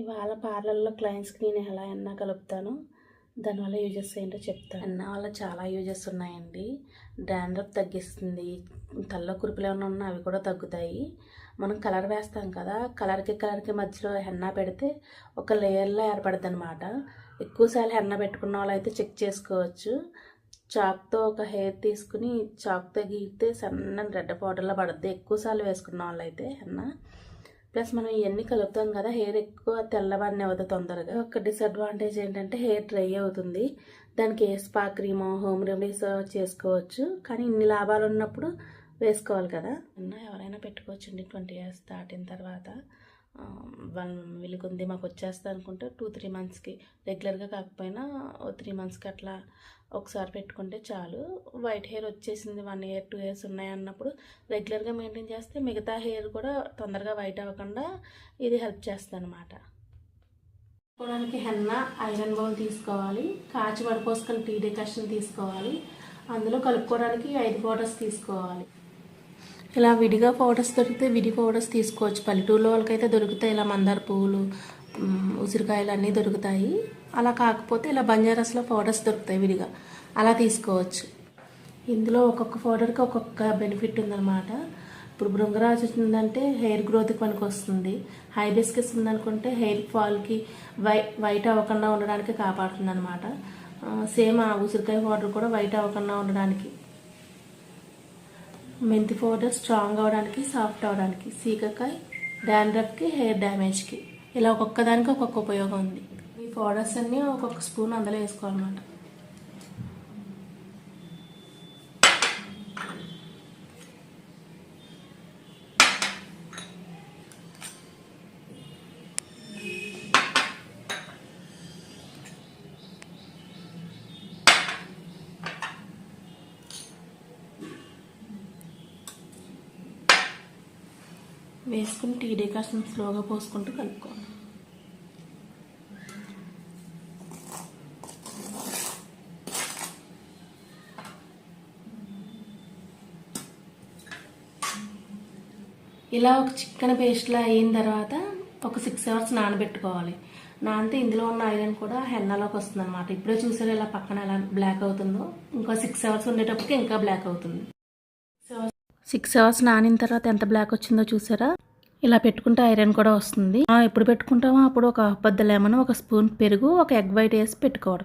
ఇవాళ పార్లర్లో క్లయింట్స్కి నేను ఎలా ఎన్న కలుపుతాను. దానివల్ల యూజెస్ ఏంటో చెప్తాను. ఎన్న వల్ల చాలా యూజెస్ ఉన్నాయండి. డాండ్రఫ్ తగ్గిస్తుంది. తల్ల కురుపులు ఏమైనా ఉన్నా అవి కూడా తగ్గుతాయి. మనం కలర్ వేస్తాం కదా కలర్కి కలర్కి మధ్యలో హెన్నా పెడితే ఒక లేయర్లో ఏర్పడుతుంది అనమాట ఎక్కువసార్లు హెన్న పెట్టుకున్న వాళ్ళు అయితే చెక్ చేసుకోవచ్చు. చాక్తో ఒక హెయిర్ తీసుకుని చాక్తో గీస్తే సన్నని రెడ్ పౌడర్లో పడుద్ది. ఎక్కువసార్లు వేసుకున్న వాళ్ళు అయితే హెన్న. ప్లస్ మనం ఇవన్నీ కలుపుతాం కదా హెయిర్ ఎక్కువ తెల్లవారిని అవుతుంది తొందరగా. ఒక డిసడ్వాంటేజ్ ఏంటంటే హెయిర్ డ్రై అవుతుంది. దానికి ఏ స్పా క్రీమ్ హోమ్ రెమెడీస్ చేసుకోవచ్చు. కానీ ఇన్ని లాభాలు ఉన్నప్పుడు వేసుకోవాలి కదా. ఎవరైనా పెట్టుకోవచ్చండి ట్వంటీ ఇయర్స్ దాటిన తర్వాత. వన్ ఉంది మాకు వచ్చేస్తా అనుకుంటే టూ త్రీ మంత్స్కి. రెగ్యులర్గా కాకపోయినా ఓ త్రీ మంత్స్కి అట్లా ఒకసారి పెట్టుకుంటే చాలు. వైట్ హెయిర్ వచ్చేసింది వన్ ఇయర్ టూ ఇయర్స్ ఉన్నాయి అన్నప్పుడు రెగ్యులర్గా మెయింటైన్ చేస్తే మిగతా హెయిర్ కూడా తొందరగా వైట్ అవ్వకుండా ఇది హెల్ప్ చేస్తుంది అనమాట పెట్టుకోవడానికి హెన్న ఐరన్ బౌల్ తీసుకోవాలి కాచి వడపోసుకొని టీ డికషన్ తీసుకోవాలి అందులో కలుపుకోవడానికి ఐదు పౌడర్స్ తీసుకోవాలి. ఇలా విడిగా పౌడర్స్ దొరికితే విడి పౌడర్స్ తీసుకోవచ్చు. పల్లెటూరులో వాళ్ళకైతే దొరుకుతాయి. ఇలా మందార పువ్వులు ఉసిరికాయలు అన్నీ దొరుకుతాయి. అలా కాకపోతే ఇలా బంజారాస్లో పౌడర్స్ దొరుకుతాయి విడిగా. అలా తీసుకోవచ్చు. ఇందులో ఒక్కొక్క పౌడర్కి ఒక్కొక్క బెనిఫిట్ ఉందన్నమాట. ఇప్పుడు భృంగరాజు ఉందంటే హెయిర్ గ్రోత్కి పనికి వస్తుంది. హైబిస్కస్ ఉందనుకుంటే హెయిర్ ఫాల్కి వై వైట్ అవ్వకుండా ఉండడానికి కాపాడుతుంది అనమాట సేమ్ ఆ ఉసిరికాయ పౌడర్ కూడా వైట్ అవ్వకుండా ఉండడానికి. మెంతి పౌడర్ స్ట్రాంగ్ అవడానికి సాఫ్ట్ అవడానికి సీకకాయ డాండ్రఫ్కి హెయిర్ డ్యామేజ్కి ఇలా ఒక్కొక్క దానికి ఒక్కొక్క ఉపయోగం ఉంది. ఈ పౌడర్స్ అన్నీ ఒక్కొక్క స్పూన్ అందులో వేసుకోవాలన్నమాట. వేసుకుని టీ డెకాషన్ స్లోగా పోసుకుంటూ కలుపుకోవాలి. ఇలా ఒక చికెన్ పేస్ట్లా అయిన తర్వాత ఒక సిక్స్ అవర్స్ నానబెట్టుకోవాలి. నానితే ఇందులో ఉన్న ఐరన్ కూడా హెన్నలోకి వస్తుంది అనమాట ఇప్పుడే చూసారు ఇలా పక్కన ఎలా బ్లాక్ అవుతుందో? ఇంకో సిక్స్ అవర్స్ ఉండేటప్పటికి ఇంకా బ్లాక్ అవుతుంది. సిక్స్ అవర్స్ నానిన తర్వాత ఎంత బ్లాక్ వచ్చిందో చూసారా? ఇలా పెట్టుకుంటే ఐరన్ కూడా వస్తుంది. ఆ, ఎప్పుడు పెట్టుకుంటామో అప్పుడు ఒక బద్ద లెమన్ ఒక స్పూన్ పెరుగు ఒక ఎగ్ వైట్ వేసి పెట్టుకోవడం.